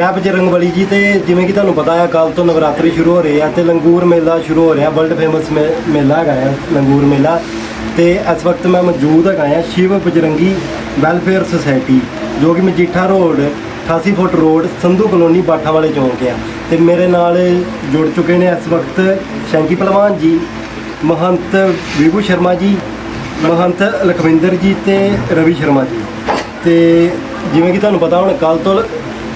ਜੈ ਬਜਰੰਗ ਬਲੀ ਜੀ ਤੇ ਜਿਵੇਂ ਕਿ ਤੁਹਾਨੂੰ ਪਤਾ ਹੈ ਕੱਲ ਤੋਂ ਨਵਰਾਤਰੀ ਸ਼ੁਰੂ ਹੋ ਰਹੇ ਆ ਤੇ ਲੰਗੂਰ ਮੇਲਾ ਸ਼ੁਰੂ ਹੋ ਰਿਹਾ, ਵਰਲਡ ਫੇਮਸ ਮੇਲਾ ਹੈਗਾ ਆ, ਲੰਗੂਰ ਮੇਲਾ। ਤੇ ਇਸ ਵਕਤ ਮੈਂ ਮੌਜੂਦ ਹੈਗਾ ਹਾਂ ਸ਼ਿਵ ਬਜਰੰਗੀ ਵੈਲਫੇਅਰ ਸੁਸਾਇਟੀ, ਜੋ ਕਿ Majitha road 88 foot road, Sandhu colony ਬਾਠਾ ਵਾਲੇ ਚੌਂਕ ਆ। ਤੇ ਮੇਰੇ ਨਾਲ ਜੁੜ ਚੁੱਕੇ ਨੇ ਇਸ ਵਕਤ ਸ਼ੈਂਕੀ ਪਹਿਲਵਾਨ ਜੀ, ਮਹੰਤ ਵਿਭੂ ਸ਼ਰਮਾ ਜੀ, ਮਹੰਤ ਲਖਵਿੰਦਰ ਜੀ ਤੇ ਰਵੀ ਸ਼ਰਮਾ ਜੀ। ਤੇ ਜਿਵੇਂ ਕਿ ਤੁਹਾਨੂੰ ਪਤਾ, ਹੁਣ ਕੱਲ ਤੋਂ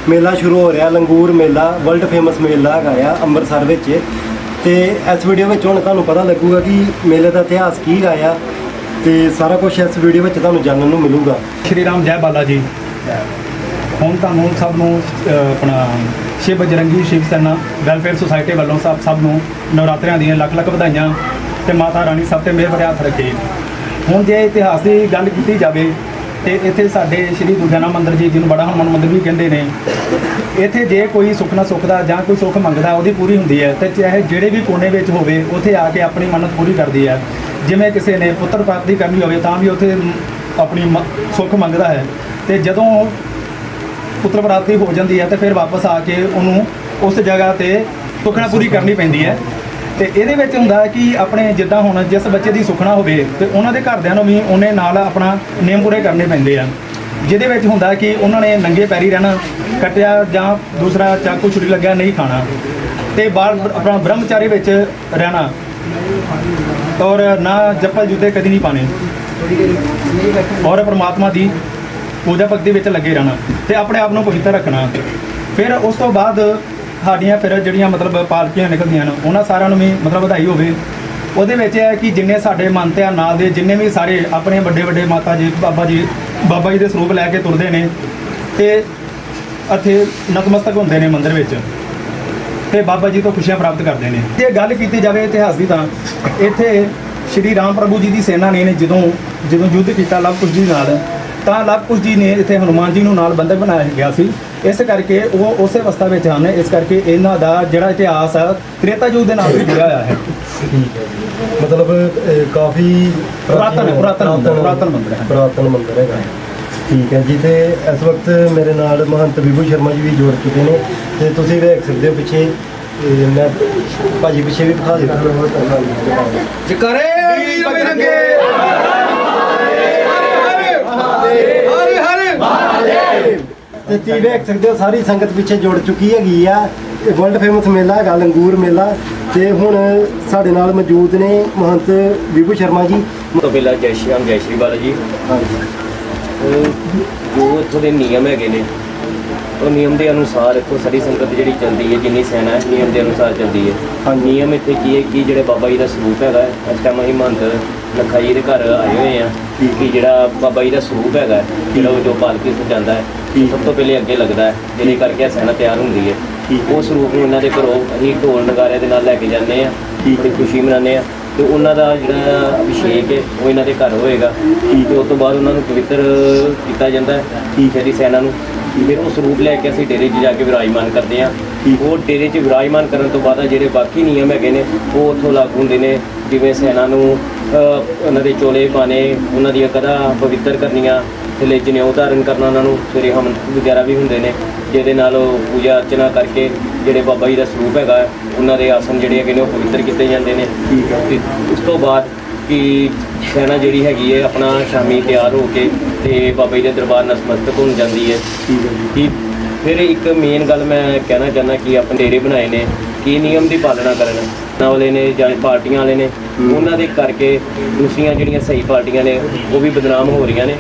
ਮੇਲਾ ਸ਼ੁਰੂ ਹੋ ਰਿਹਾ, ਲੰਗੂਰ ਮੇਲਾ ਵਰਲਡ ਫੇਮਸ ਮੇਲਾ ਹੈਗਾ ਆ ਅੰਮ੍ਰਿਤਸਰ ਵਿੱਚ। ਤੇ ਇਸ ਵੀਡੀਓ ਵਿੱਚ ਹੁਣ ਤੁਹਾਨੂੰ ਪਤਾ ਲੱਗੂਗਾ ਕਿ ਮੇਲੇ ਦਾ ਇਤਿਹਾਸ ਕੀ ਹੈਗਾ ਆ ਤੇ ਸਾਰਾ ਕੁਝ ਇਸ ਵੀਡੀਓ ਵਿੱਚ ਤੁਹਾਨੂੰ ਜਾਣਨ ਨੂੰ ਮਿਲੂਗਾ। ਸ਼੍ਰੀ ਰਾਮ, ਜੈ ਬਾਲਾ ਜੀ। ਹੁਣ ਤੁਹਾਨੂੰ ਸਭ ਨੂੰ ਆਪਣਾ ਸ਼ਿਵ ਬਜਰੰਗੀ, ਸ਼ਿਵ ਸੈਨਾ, ਵੈਲਫੇਅਰ ਸੁਸਾਇਟੀ ਵੱਲੋਂ ਸਭ ਸਭ ਨੂੰ ਨਵਰਾਤਰਿਆਂ ਦੀਆਂ ਲੱਖ ਲੱਖ ਵਧਾਈਆਂ ਤੇ ਮਾਤਾ ਰਾਣੀ ਸਭ ਤੇ ਮਿਹਰ ਭਰਿਆ ਹੱਥ ਰੱਖੇ। ਹੁਣ ਜੇ ਇਤਿਹਾਸ ਦੀ ਗੱਲ ਕੀਤੀ ਜਾਵੇ ਤੇ ਇੱਥੇ ਸਾਡੇ ਸ਼੍ਰੀ ਦੁਰਗਿਆਨਾ ਮੰਦਿਰ ਜੀ ਜਿਹਨੂੰ ਬੜਾ ਹਨੂੰਮਾਨ ਮੰਦਿਰ ਵੀ ਕਹਿੰਦੇ ਨੇ, ਇੱਥੇ ਜੇ ਕੋਈ ਸੁੱਖ ਨਾ ਸੁੱਖਦਾ ਜਾਂ ਕੋਈ ਸੁੱਖ ਮੰਗਦਾ, ਉਹਦੀ ਪੂਰੀ ਹੁੰਦੀ ਹੈ। ਤੇ ਚਾਹੇ ਜਿਹੜੇ ਵੀ ਕੋਨੇ ਵਿੱਚ ਹੋਵੇ, ਉੱਥੇ ਆ ਕੇ ਆਪਣੀ ਮੰਨਤ ਪੂਰੀ ਕਰਦੀ ਹੈ। ਜਿਵੇਂ ਕਿਸੇ ਨੇ ਪੁੱਤਰ ਪ੍ਰਾਪਤੀ ਕਰਨੀ ਹੋਵੇ, ਤਾਂ ਵੀ ਉੱਥੇ ਆਪਣੀ ਮ- ਸੁੱਖ ਮੰਗਦਾ ਹੈ। ਤੇ ਜਦੋਂ ਪੁੱਤਰ ਪ੍ਰਾਪਤੀ ਹੋ ਜਾਂਦੀ ਹੈ, ਤੇ ਫਿਰ ਵਾਪਸ ਆ ਕੇ ਉਹਨੂੰ ਉਸ ਜਗ੍ਹਾ ਤੇ ਸੁੱਖਣਾ ਪੂਰੀ ਕਰਨੀ ਪੈਂਦੀ ਹੈ। ਤੇ ਇਹਦੇ ਵਿੱਚ ਹੁੰਦਾ ਕਿ ਆਪਣੇ ਜਿੱਦਾਂ ਹੁਣ ਜਿਸ ਬੱਚੇ ਦੀ ਸੁਖਣਾ ਹੋਵੇ ਤੇ ਉਹਨਾਂ ਦੇ ਘਰਦਿਆਂ ਨੂੰ ਵੀ ਉਹਨੇ ਨਾਲ ਆਪਣਾ ਨਿਯਮ ਪੂਰੇ ਕਰਨੇ ਪੈਂਦੇ ਆ। ਜਿਹਦੇ ਵਿੱਚ ਹੁੰਦਾ ਕਿ ਉਹਨਾਂ ਨੇ ਨੰਗੇ ਪੈਰੀ ਰਹਿਣਾ, ਕੱਟਿਆ ਜਾਂ ਦੂਸਰਾ ਚਾਕੂ ਛੁਰੀ ਲੱਗਿਆ ਨਹੀਂ ਖਾਣਾ ਤੇ ਬਾਲ ਆਪਣਾ ਬ੍ਰਹਮਚਾਰੀ ਵਿੱਚ ਰਹਿਣਾ ਔਰ ਨਾ ਜੱਪਲ ਜੁੱਤੇ ਕਦੀ ਨਹੀਂ ਪਾਣੇ ਔਰ ਪ੍ਰਮਾਤਮਾ ਦੀ ਪੂਜਾ ਭਗਤੀ ਵਿੱਚ ਲੱਗੇ ਰਹਿਣਾ ਤੇ ਆਪਣੇ ਆਪ ਨੂੰ ਪਵਿੱਤਰ ਰੱਖਣਾ। ਫਿਰ ਉਸ ਤੋਂ ਬਾਅਦ ਸਾਡੀਆਂ ਫਿਰ ਜਿਹੜੀਆਂ ਮਤਲਬ ਪਾਲਕੀਆਂ ਨਿਕਲਦੀਆਂ ਨੇ, ਉਹਨਾਂ ਸਾਰਿਆਂ ਨੂੰ ਵੀ ਮਤਲਬ ਵਧਾਈ ਹੋਵੇ। ਉਹਦੇ ਵਿੱਚ ਇਹ ਹੈ ਕਿ ਜਿੰਨੇ ਸਾਡੇ ਮਨ ਤੇ ਨਾਲ ਦੇ, ਜਿੰਨੇ ਵੀ ਸਾਰੇ ਆਪਣੇ ਵੱਡੇ ਵੱਡੇ ਮਾਤਾ ਜੀ, ਬਾਬਾ ਜੀ ਬਾਬਾ ਜੀ ਦੇ ਸਰੂਪ ਲੈ ਕੇ ਤੁਰਦੇ ਨੇ ਤੇ ਇੱਥੇ ਨਤਮਸਤਕ ਹੁੰਦੇ ਨੇ ਮੰਦਿਰ ਵਿੱਚ ਤੇ ਬਾਬਾ ਜੀ ਤੋਂ ਖੁਸ਼ੀਆਂ ਪ੍ਰਾਪਤ ਕਰਦੇ ਨੇ। ਜੇ ਗੱਲ ਕੀਤੀ ਜਾਵੇ ਇਤਿਹਾਸ ਦੀ ਤਾਂ ਇੱਥੇ ਸ਼੍ਰੀ ਰਾਮ ਪ੍ਰਭੂ ਜੀ ਦੀ ਸੈਨਾ ਨੇ ਜਦੋਂ ਜਦੋਂ ਯੁੱਧ ਕੀਤਾ ਲਵ ਕੁਸ਼ ਜੀ ਨਾਲ, ਤਾਂ ਲਵ ਕੁਸ਼ ਜੀ ਨੇ ਇੱਥੇ ਹਨੂਮਾਨ ਜੀ ਨੂੰ ਨਾਲ ਬੰਦਕ ਬਣਾਇਆ ਗਿਆ ਸੀ। ਇਸ ਕਰਕੇ ਉਹ ਉਸੇ ਅਵਸਥਾ ਵਿੱਚ ਹਨ। ਇਸ ਕਰਕੇ ਇਹਨਾਂ ਦਾ ਜਿਹੜਾ ਇਤਿਹਾਸ ਆ ਤ੍ਰੇਤਾ ਯੁੱਗ ਦੇ ਨਾਲ ਵੀ ਜੁੜਿਆ ਹੋਇਆ ਹੈ। ਠੀਕ ਹੈ ਜੀ। ਮਤਲਬ ਕਾਫੀ ਪੁਰਾਤਨ ਹੈ, ਪੁਰਾਤਨ ਮੰਦਿਰ, ਪੁਰਾਤਨ ਮੰਦਿਰ ਹੈ। ਪੁਰਾਤਨ ਮੰਦਿਰ ਹੈਗਾ। ਠੀਕ ਹੈ। ਜੀ ਤੇ ਇਸ ਵਕਤ ਮੇਰੇ ਨਾਲ ਮਹੰਤ ਵਿਭੂ ਸ਼ਰਮਾ ਜੀ ਵੀ ਜੁੜ ਚੁੱਕੇ ਨੇ। ਤੇ ਤੁਸੀਂ ਵੇਖ ਸਕਦੇ ਹੋ ਪਿੱਛੇ। ਇਹ ਮੈਂ ਭਾਜੀ ਪਿੱਛੇ ਵੀ ਦਿਖਾ ਦਿਓ ਜਕਰੇ ਵੀਰ ਬਿਰੰਗੇ ਹਰੇ ਹਰੇ ਤੇ ਤੁਸੀਂ ਵੇਖ ਸਕਦੇ ਹੋ ਸਾਰੀ ਸੰਗਤ ਪਿੱਛੇ ਜੁੜ ਚੁੱਕੀ ਹੈਗੀ ਆ। ਇਹ ਵਰਲਡ ਫੇਮਸ ਮੇਲਾ ਹੈਗਾ ਲੰਗੂਰ ਮੇਲਾ। ਤੇ ਹੁਣ ਸਾਡੇ ਨਾਲ ਮੌਜੂਦ ਨੇ ਮਹੰਤ ਵਿਭੂ ਸ਼ਰਮਾ ਜੀ। ਤੋਂ ਪਹਿਲਾਂ ਜੈ ਸ਼੍ਰੀ ਰਾਮ ਜੈ ਸ਼੍ਰੀ ਬਾਲਾ ਜੀ। ਹਾਂਜੀ। ਉਹ ਜੋ ਇੱਥੋਂ ਦੇ ਨਿਯਮ ਹੈਗੇ ਨੇ ਉਹ ਨਿਯਮ ਦੇ ਅਨੁਸਾਰ ਇੱਥੋਂ ਸਾਰੀ ਸੰਗਤ ਜਿਹੜੀ ਚੱਲਦੀ ਹੈ ਜਿੰਨੀ ਸੈਨਾ ਹੈ ਨਿਯਮ ਦੇ ਅਨੁਸਾਰ ਚੱਲਦੀ ਹੈ। ਨਿਯਮ ਇੱਥੇ ਕੀ ਹੈ ਕਿ ਜਿਹੜੇ ਬਾਬਾ ਜੀ ਦਾ ਸਰੂਪ ਹੈਗਾ ਇਸ ਟਾਈਮ ਅਸੀਂ ਮਹੰਤ ਲੱਖਾ ਜੀ ਦੇ ਘਰ ਆਏ ਹੋਏ ਆ ਕਿ ਜਿਹੜਾ ਬਾਬਾ ਜੀ ਦਾ ਸਰੂਪ ਹੈਗਾ ਜਿਹੜਾ ਉਹ ਜੋ ਪਾਲਕੀ ਸਜਾਉਂਦਾ ਹੈ। ਸਭ ਤੋਂ ਪਹਿਲੇ ਅੱਗੇ ਲੱਗਦਾ ਹੈ ਜਿਹਦੇ ਕਰਕੇ ਸੈਨਾ ਤਿਆਰ ਹੁੰਦੀ ਹੈ। ਠੀਕ ਹੈ। ਉਹ ਸਰੂਪ ਨੂੰ ਇਹਨਾਂ ਦੇ ਘਰੋਂ ਅਸੀਂ ਢੋਲ ਨਗਾਰਿਆਂ ਦੇ ਨਾਲ ਲੈ ਕੇ ਜਾਂਦੇ ਆ ਠੀਕ ਤੇ ਖੁਸ਼ੀ ਮਨਾਉਂਦੇ ਆ ਤੇ ਉਹਨਾਂ ਦਾ ਜਿਹੜਾ ਅਭਿਸ਼ੇਕ ਹੈ ਉਹ ਇਹਨਾਂ ਦੇ ਘਰ ਹੋਏਗਾ। ਤੇ ਉਸ ਤੋਂ ਬਾਅਦ ਉਹਨਾਂ ਨੂੰ ਪਵਿੱਤਰ ਕੀਤਾ ਜਾਂਦਾ ਹੈ ਠੀਕ ਹੈ। ਦੀ ਸੈਨਾ ਨੂੰ। ਫਿਰ ਉਹ ਸਰੂਪ ਲੈ ਕੇ ਅਸੀਂ ਡੇਰੇ 'ਚ ਜਾ ਕੇ ਵਿਰਾਜਮਾਨ ਕਰਦੇ ਆ ਉਹ ਡੇਰੇ 'ਚ ਵਿਰਾਜਮਾਨ ਕਰਨ ਤੋਂ ਬਾਅਦ ਜਿਹੜੇ ਬਾਕੀ ਨਿਯਮ ਹੈਗੇ ਨੇ ਉਹ ਉੱਥੋਂ ਲਾਗੂ ਹੁੰਦੇ ਨੇ। ਜਿਵੇਂ ਸੈਨਾ ਨੂੰ ਉਹਨਾਂ ਦੇ ਚੋਲੇ ਪਾਣੇ ਉਹਨਾਂ ਦੀਆਂ ਕਦਾ ਪਵਿੱਤਰ ਕਰਨੀਆਂ ਤੇ ਲੈ ਜਨੇਊ ਧਾਰਨ ਕਰਨਾ ਉਹਨਾਂ ਨੂੰ ਸਵੇਰੇ ਹਵਨ ਵਗੈਰਾ ਵੀ ਹੁੰਦੇ ਨੇ ਜਿਹਦੇ ਨਾਲ ਉਹ ਪੂਜਾ ਅਰਚਨਾ ਕਰਕੇ ਜਿਹੜੇ ਬਾਬਾ ਜੀ ਦਾ ਸਰੂਪ ਹੈਗਾ ਹੈ, ਉਹਨਾਂ ਦੇ ਆਸਨ ਜਿਹੜੇ ਹੈਗੇ ਨੇ ਉਹ ਪਵਿੱਤਰ ਕੀਤੇ ਜਾਂਦੇ ਨੇ। ਠੀਕ ਹੈ। ਤੇ ਉਸ ਤੋਂ ਬਾਅਦ ਕਿ ਸੈਨਾ ਜਿਹੜੀ ਹੈਗੀ ਹੈ ਆਪਣਾ ਸ਼ਾਮੀ ਤਿਆਰ ਹੋ ਕੇ ਤੇ ਬਾਬਾ ਜੀ ਦੇ ਦਰਬਾਰ ਨਸਮਸਤਕ ਹੋਣ ਜਾਂਦੀ ਹੈ। ਠੀਕ ਹੈ ਜੀ। ਕਿ ਫਿਰ ਇੱਕ ਮੇਨ ਗੱਲ ਮੈਂ ਕਹਿਣਾ ਚਾਹੁੰਦਾ ਕਿ ਆਪਣੇ ਡੇਰੇ ਬਣਾਏ ਨੇ ਕੀ ਨਿਯਮ ਦੀ ਪਾਲਣਾ ਕਰਨ ਨਾ ਵਾਲੇ ਨੇ ਜਾਂ ਪਾਰਟੀਆਂ ਵਾਲੇ ਨੇ ਉਹਨਾਂ ਦੇ ਕਰਕੇ ਦੂਸਰੀਆਂ ਜਿਹੜੀਆਂ ਸਹੀ ਪਾਰਟੀਆਂ ਨੇ ਉਹ ਵੀ ਬਦਨਾਮ ਹੋ ਰਹੀਆਂ ਨੇ।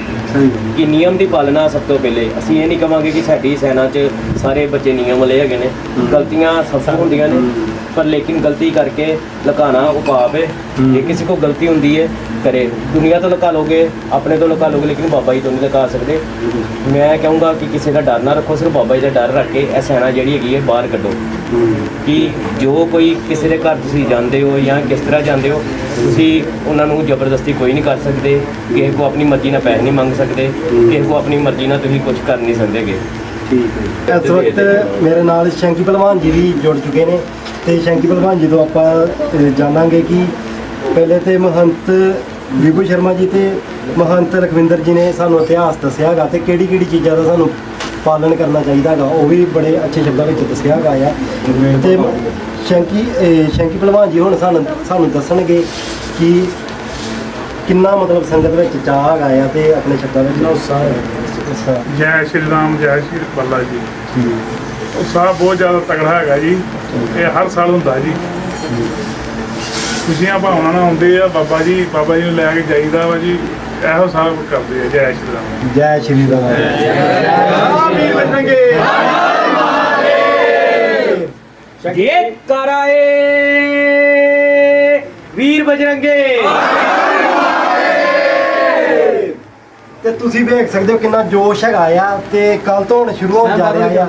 ਕਿ ਨਿਯਮ ਦੀ ਪਾਲਣਾ ਸਭ ਤੋਂ ਪਹਿਲੇ ਅਸੀਂ ਇਹ ਨਹੀਂ ਕਵਾਂਗੇ ਕਿ ਸਾਡੀ ਸੈਨਾ 'ਚ ਸਾਰੇ ਬੱਚੇ ਨਿਯਮ ਵਾਲੇ ਹੈਗੇ ਨੇ ਗਲਤੀਆਂ ਸਭ ਹੁੰਦੀਆਂ ਨੇ। ਪਰ ਲੇਕਿਨ ਗਲਤੀ ਕਰਕੇ ਲੁਕਾਣਾ ਉਹ ਪਾਪ ਹੈ। ਜੇ ਕਿਸੇ ਕੋ ਗਲਤੀ ਹੁੰਦੀ ਹੈ ਕਰੇ। ਦੁਨੀਆ ਤੋਂ ਲੁਕਾ ਲੋਗੇ ਆਪਣੇ ਤੋਂ ਲੁਕਾ ਲੋਗੇ ਲੇਕਿਨ ਬਾਬਾ ਜੀ ਤੋਂ ਨਹੀਂ ਲੁਕਾ ਸਕਦੇ। ਮੈਂ ਕਹੂੰਗਾ ਕਿ ਕਿਸੇ ਦਾ ਡਰ ਨਾ ਰੱਖੋ ਸਿਰਫ ਬਾਬਾ ਜੀ ਦਾ ਡਰ ਰੱਖ ਕੇ ਇਹ ਸੈਨਾ ਜਿਹੜੀ ਹੈਗੀ ਹੈ ਬਾਹਰ ਕੱਢੋ। ਕਿ ਜੋ ਕੋਈ ਕਿਸੇ ਦੇ ਘਰ ਤੁਸੀਂ ਜਾਂਦੇ ਹੋ ਜਾਂ ਕਿਸ ਤਰ੍ਹਾਂ ਜਾਂਦੇ ਹੋ ਤੁਸੀਂ ਉਹਨਾਂ ਨੂੰ ਜ਼ਬਰਦਸਤੀ ਕੋਈ ਨਹੀਂ ਕਰ ਸਕਦੇ। ਕਿਸੇ ਕੋ ਆਪਣੀ ਮਰਜ਼ੀ ਨਾਲ ਪੈਸੇ ਨਹੀਂ ਮੰਗ ਸਕਦੇ। ਕਿਸੇ ਕੋ ਆਪਣੀ ਮਰਜ਼ੀ ਨਾਲ ਤੁਸੀਂ ਕੁਝ ਕਰ ਨਹੀਂ ਸਕਦੇਗੇ ਠੀਕ ਹੈ ਇਸ ਵਕਤ ਮੇਰੇ ਨਾਲ ਸ਼ੰਕੀ ਪਹਿਲਵਾਨ ਜੀ ਵੀ ਜੁੜ ਚੁੱਕੇ ਨੇ। ਤੇ ਸ਼ੰਕੀ ਪਹਿਲਵਾਨ ਜੀ ਤੋਂ ਆਪਾਂ ਅਹ, ਜਾਣਾਂਗੇ ਕਿ ਪਹਿਲੇ ਤੇ ਮਹੰਤ ਵਿਭੂ ਸ਼ਰਮਾ ਜੀ ਤੇ ਮਹੰਤ ਲਖਵਿੰਦਰ ਜੀ ਨੇ ਸਾਨੂੰ ਇਤਿਹਾਸ ਦੱਸਿਆਗਾ ਤੇ ਕਿਹੜੀ ਕਿਹੜੀ ਚੀਜ਼ਾਂ ਦਾ ਸਾਨੂੰ ਪਾਲਣ ਕਰਨਾ ਚਾਹੀਦਾ ਹੈਗਾ ਉਹ ਵੀ ਬੜੇ ਅੱਛੇ ਸ਼ਬਦਾਂ ਵਿੱਚ ਦੱਸਿਆ ਹੈਗਾ ਆ। ਤੇ ਸ਼ੰਕੀ ਇਹ ਸ਼ੰਕੀ ਭਲਵਾਨ ਜੀ ਹੁਣ ਸਾਨੂੰ ਸਾਨੂੰ ਦੱਸਣਗੇ ਕਿ ਕਿੰਨਾ ਮਤਲਬ ਸੰਗਤ ਵਿੱਚ ਚਾਹ ਹੈਗਾ ਆ ਤੇ ਆਪਣੇ ਸ਼ਬਦਾਂ ਵਿੱਚ। ਉਤਸ਼ਾਹ ਹੈ ਜੈ ਸ਼੍ਰੀ ਰਾਮ ਜੈ ਸ਼੍ਰੀ ਬੱਲਾ ਜੀ। ਉਤਸ਼ਾਹ ਬਹੁਤ ਜ਼ਿਆਦਾ ਤਗੜਾ ਹੈਗਾ ਜੀ। ਇਹ ਹਰ ਸਾਲ ਹੁੰਦਾ ਜੀ। ਖੁਸ਼ੀਆਂ ਭਾਵਨਾ ਨਾਲ ਆਉਂਦੇ ਆ। ਬਾਬਾ ਜੀ ਬਾਬਾ ਜੀ ਨੂੰ ਲੈ ਕੇ ਜਾਈਦਾ ਵਾ ਜੀ। ਇਹੋ ਸਭ ਕਰਦੇ ਆ। ਜੈ ਸ਼੍ਰੀ ਰਾਮ। ਜੈ ਸ਼੍ਰੀ ਰਾਮ। ਵੀਰ ਬਜਰੰਗੇ ਜੇ ਕਰਾਏ। ਵੀਰ ਬਜਰੰਗੇ। ਤੇ ਤੁਸੀਂ ਵੇਖ ਸਕਦੇ ਹੋ ਕਿੰਨਾ ਜੋਸ਼ ਹੈਗਾ ਆ ਤੇ ਕੱਲ ਤੋਂ ਹੁਣ ਸ਼ੁਰੂ ਹੋਣ ਜਾ ਰਿਹਾ ਆ।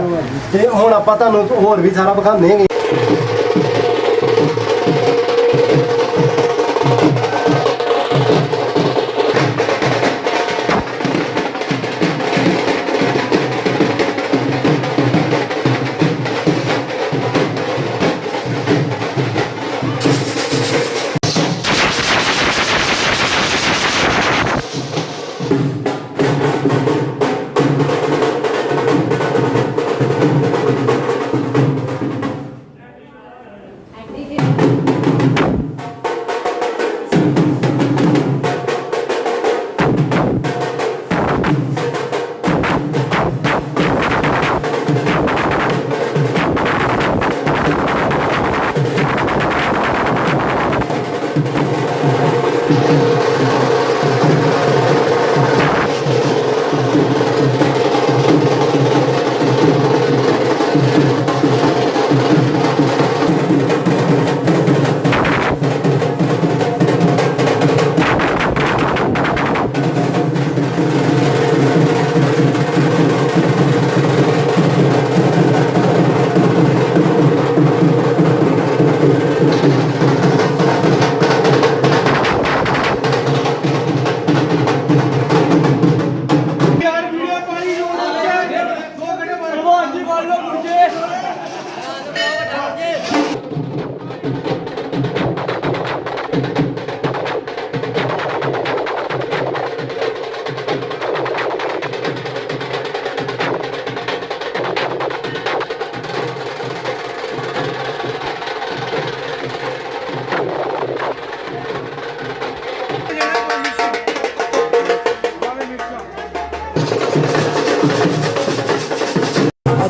ਤੇ ਹੁਣ ਆਪਾਂ ਤੁਹਾਨੂੰ ਹੋਰ ਵੀ ਸਾਰਾ ਵਿਖਾਉਂਦੇ ਹੈਗੇ।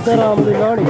ਰਾਮ ਦੀ ਲਾਹਣੀ